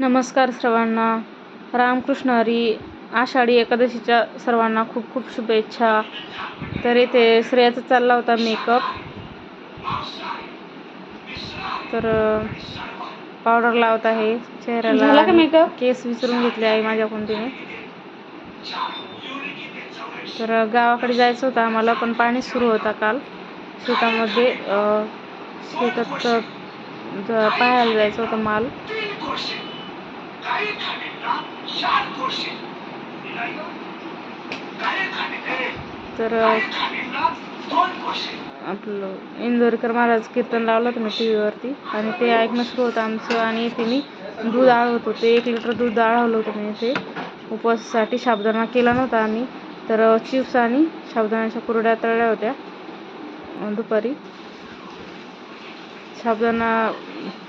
नमस्कार सर्वांना. रामकृष्ण हरी आषाढी एकादशीच्या सर्वांना खूप खूप शुभेच्छा. तर इथे श्रेयाचा चालला होता मेकअप तर पावडर लावत आहे चेहऱ्याला. का makeup? केस विसरून घेतले आहे माझ्याकडून तिने तर गावाकडे जायचं होतं आम्हाला पण पाणी सुरू होता काल. शेतामध्ये शेतात पाहायला जायचं होतं माल. तर आपलं इंदोरकर महाराज कीर्तन लावलं होतं मी टी व्हीवरती आणि ते ऐकणं सुरू होतं आमचं आणि इथे मी दूध आळवत होते. एक लिटर दूध आळवलं होतं मी इथे. उपवासासाठी साबुदाणा केला नव्हता आम्ही. तर चिप्स आणि साबुदाण्याच्या कुरड्या तळल्या होत्या. दुपारी साबुदाणा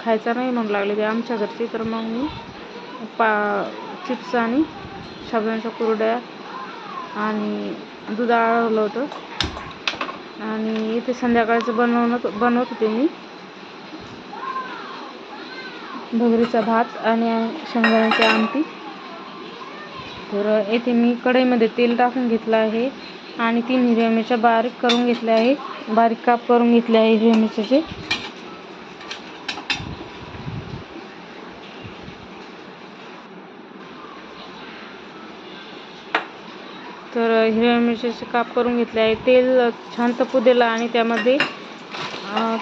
खायचा नाही म्हणू लागले ते आमच्या घरची. तर मग मी पा चिप्स आणि साबुदाण्याच्या कुरड्या आणि दूध आळवलं होतं. आणि इथे संध्याकाळचं बनवणं बनवत होते मी. भगरीचा भात आणि शेंगदाण्याची आमटी. तर येथे मी कढईमध्ये तेल टाकून घेतलं आहे आणि तीन हिरव्या मिरच्या बारीक करून घेतल्या आहे. बारीक काप करून घेतले आहे हिरव्या मिरच्याचे तर हिरव्या मिरच्याचे काप करून घेतले आहे. तेल छान तपू दिलं आणि त्यामध्ये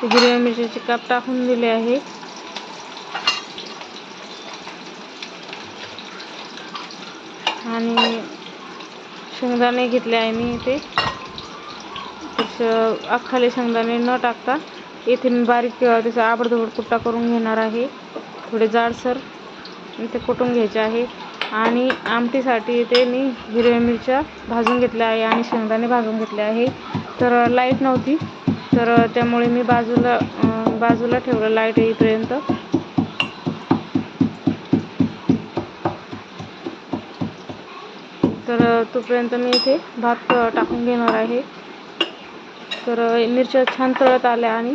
हिरव्या मिरच्याचे काप टाकून दिले आहे. आणि शेंगदाणे घेतले आहे मी इथे. तसं अख्खाले शेंगदाणे न टाकता येथे मी बारीक त्याचा आबडधोबड कुट्टा करून घेणार आहे. थोडे जाडसर ते कुटून घ्यायचे आहे. आणि आमटीसाठी इथे मी हिरव्या मिरच्या भाजून घेतल्या आहे आणि शेंगदाणे भाजून घेतले आहे. तर लाइट नव्हती. तर त्यामुळे मी बाजूला बाजूला ठेवलं लाइट येईपर्यंत. तर तोपर्यंत मी इथे भात टाकून घेणार आहे. तर मिरच्या छान तळत आल्या आणि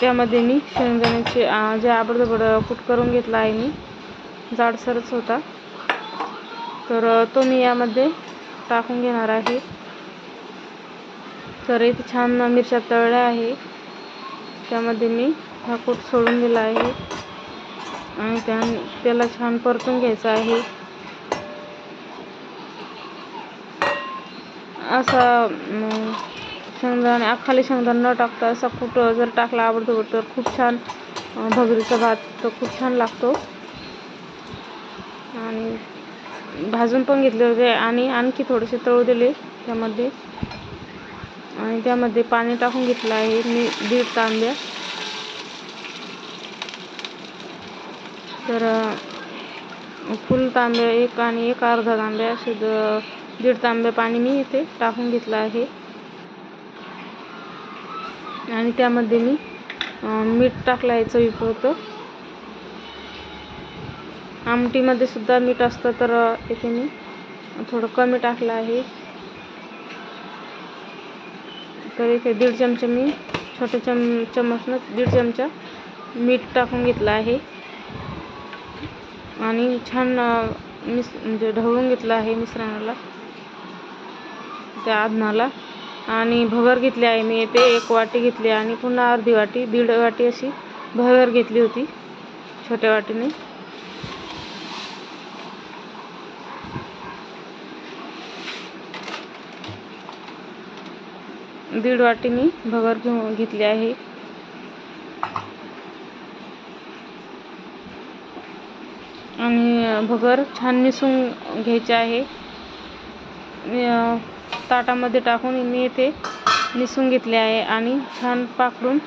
त्यामध्ये मी शेंगदाण्याचे जे आबडधोबड कूट करून घेतला आहे मी जाडसरच होता. तर तो मी यामध्ये टाकून घेणार आहे. तर इथे छान मिरच्या तळल्या आहे. त्यामध्ये मी हा कूट सोडून दिला आहे. आणि त्या त्याला छान परतून घ्यायचं आहे. असा शेंगदाणे खाली शेंगदाणा न टाकता असा कूट जर टाकला आवडतो तर खूप छान भगरीचा भात तर खूप छान लागतो. आणि भाजून पण घेतले होते आणि आणखी थोडेसे तळू दिले त्यामध्ये. आणि त्यामध्ये पाणी टाकून घेतलं आहे मी दीड तांब्या. तर फुल तांब्या एक आणि एक अर्धा तांब्या असे दीड तांब्या पाणी मी इथे टाकून घेतलं आहे. आणि त्यामध्ये मी मीठ टाकलं आहे चवीपुरतं. आमटीमध्ये सुद्धा मीठ असतं तर इथे मी. थोडं कमी टाकलं आहे. तर इथे दीड चमचा मी छोट्या चम चमचनं दीड चमचा मीठ टाकून घेतलं आहे. आणि छान मिस म्हणजे ढवळून घेतलं आहे मिश्रणाला त्या आधनाला आणि भगर घेतली आहे मी येथे एक वाटी घेतली आणि पुन्हा अर्धी वाटी दीड वाटी अशी भगर घेतली होती छोट्या वाटीने. दीड वाटी मी भगर घेऊन घेतली आहे. आणि भगर छान मिसळून घ्यायचे आहे. ताटामध्ये टाकून मी इथे निसून घेतले आहे आणि छान पाकडून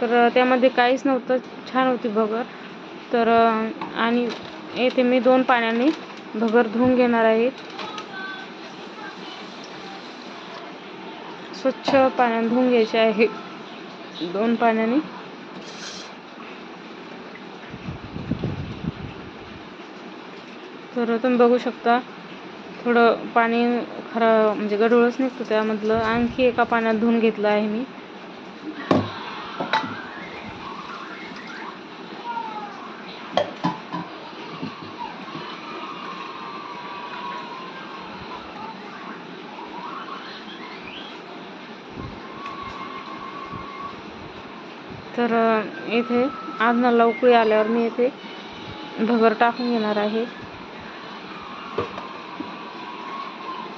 तर त्यामध्ये काहीच नव्हतं छान होती भगर. तर आणि येथे मी दोन पाण्याने भगर धुवून घेणार आहे. स्वच्छ पाण्याने धुवून घ्यायचे आहे. दोन पाण्याने. तर तुम्ही बघू शकता थोडं पाणी खरा म्हणजे गढूळच निघतो त्यामधलं. आणखी एका पाण्यात धुवून घेतलं आहे मी. तर इथे आजनाला उकळी आल्यावर मी इथे भगर टाकून घेणार आहे.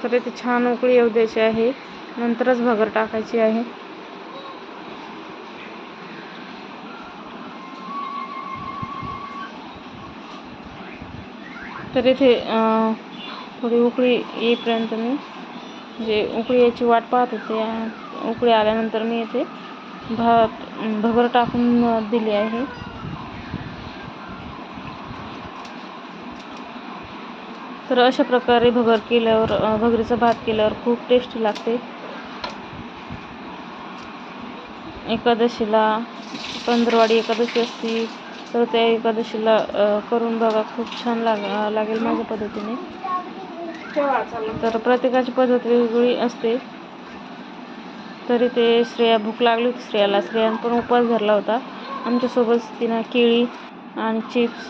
तर इथे छान उकळी येऊ द्यायची आहे. नंतरच भगर टाकायची आहे. तर इथे थोडी उकळी येईपर्यंत मी जे उकळी याची वाट पाहत होते उकळी आल्यानंतर मी इथे भात भगर टाकून दिली आहे. तर अशा प्रकारे भगर केल्यावर भगरीचा भात केल्यावर खूप टेस्टी लागते. एकादशीला पंधरवाडी एकादशी असती तर त्या एकादशीला करून बघा खूप छान लाग लागेल माझ्या पद्धतीने. तर प्रत्येकाची पद्धत वेगवेगळी असते. तरी ते श्रेया भूक लागली होती श्रेयाला. श्रेयानं पण उपवास धरला होता. आमच्यासोबत तिनं केळी आणि चिप्स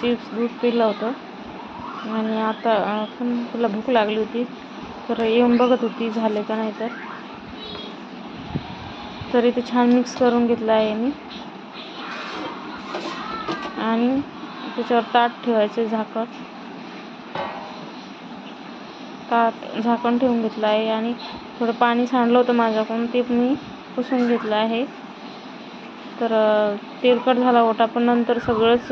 चिप्स दूध पिलं होतं. आणि आता पण तिला भूक लागली होती. तर येऊन बघत होती झाले का नाही तर. तरी ते छान मिक्स करून घेतलं आहे मी आणि त्याच्यावर ताट ठेवायचे झाकण. का झाकण ठेवून घेतलं आहे आणि थोडं पाणी सांडलं होतं माझ्याकडून ते मी पुसून घेतलं आहे. तर तेलकट झाला ओटा पण नंतर सगळंच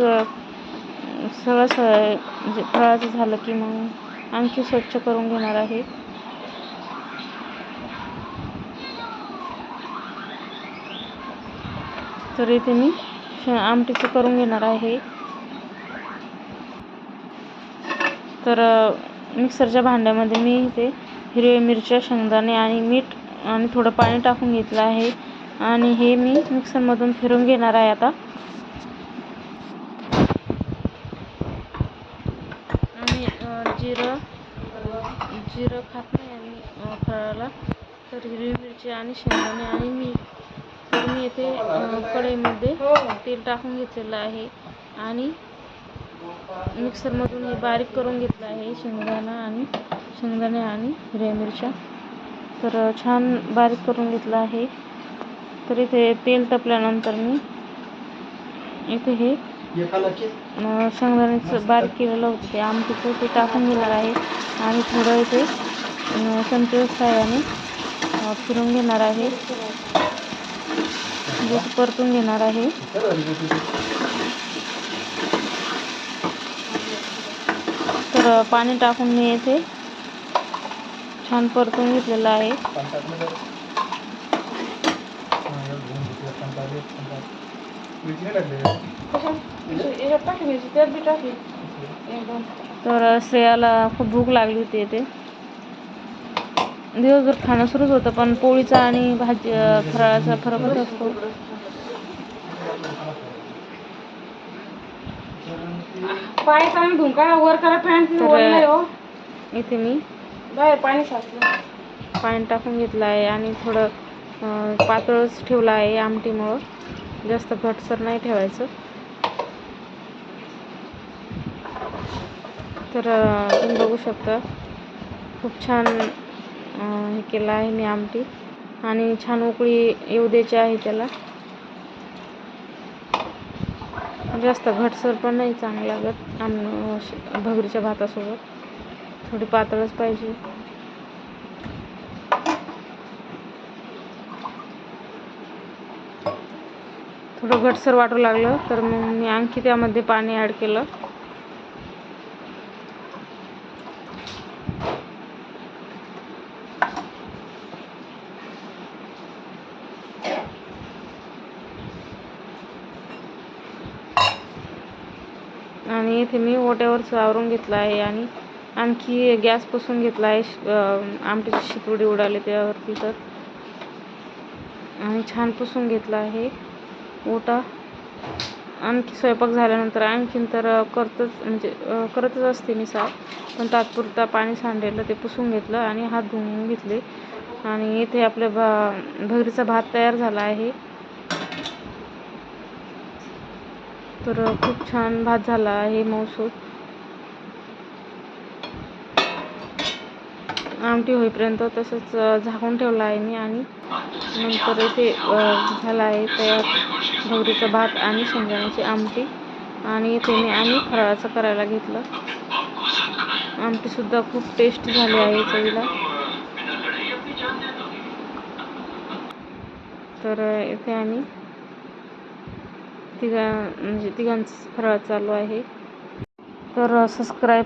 सगळं स म्हणजे फळाचं झालं की मग आणखी स्वच्छ करून घेणार आहे. तर इथे मी श आमटीचं करून घेणार आहे. तर मिक्सरच्या भांड्यामध्ये मी इथे हिरव्या मिरच्या शेंगदाणे आणि मीठ आणि थोडं पाणी टाकून घेतलं आहे. आणि हे मी मिक्सरमधून फिरून घेणार आहे आता. आणि जिरं जिरं खात नाही आणि फळाला. तर हिरवी मिरची आणि शेंगदाणे आणि मीठ तर मी इथे कढईमध्ये तेल टाकून घेतलेलं आहे. आणि मिक्सरमधून हे बारीक करून घेतलं आहे शेंगदाणा आणि शेंगदाणे आणि हिरव्या मिरच्या. तर छान बारीक करून घेतलं आहे. तर इथे तेल तपल्यानंतर मी इथे हे शेंगदाण्याचं बारीक केलेलं होतं ते आमटीचं ते टाकून घेणार आहे. आणि थोडं इथे चमच्याच्या साह्याने फिरून घेणार आहे. परतून घेणार आहे. तर पाणी टाकून मी येथे छान परतून घेतलेलं आहे. तर श्रेयाला खूप भूक लागली होती येते दिवसभर खाणं सुरूच होतं पण पोळीचा आणि भाजी फराळाचा फरकच असतो. पाय चांगलं धुवून काढा वर करा ओढलंय हो. इथे मी. पाणी साचलं. पाणी टाकून घेतलं आहे आणि थोडं पातळच ठेवलं आहे आमटीमुळं. जास्त घटसर नाही ठेवायचं. तर तुम्ही बघू शकता. खूप छान हे केलं आहे मी आमटी. आणि छान उकळी येऊ द्यायची आहे त्याला. जास्त घटसर पण नाही चांगलं लागत. आम भगरीच्या भातासोबत थोडी पातळच पाहिजे. थोडं घटसर वाटू लागलं तर मग मी आणखी त्यामध्ये पाणी ॲड केलं आणि इथे मी ओट्यावर सावरून घेतलं आहे आणि आणखी गॅस पुसून घेतला आहे. श- अं, आमटीची उडाली त्यावरती तर. आणि छान पुसून घेतला आहे ओटा. आणखी स्वयंपाक झाल्यानंतर आणखीन तर करतच म्हणजे करतच असते मी साफ पण तात्पुरता पाणी सांडलेलं ते पुसून घेतलं आणि हात धुवून घेतले. आणि इथे आपल्या भा भगरीचा भात तयार झाला आहे. तर खूप छान भात झाला आहे मऊसूत आमटी होईपर्यंत तसंच झाकून ठेवलं आहे मी आणि नंतर इथे झाला आहे तयार ढवरीचा भात आणि शेंगदाण्याची आमटी. आणि इथे मी आणि फराळाचं करायला घेतलं. आमटीसुद्धा खूप टेस्ट झाली आहे चवीला. तर इथे आम्ही तिघा म्हणजे तिघांचं फराळ चालू आहे. तर सबस्क्राईब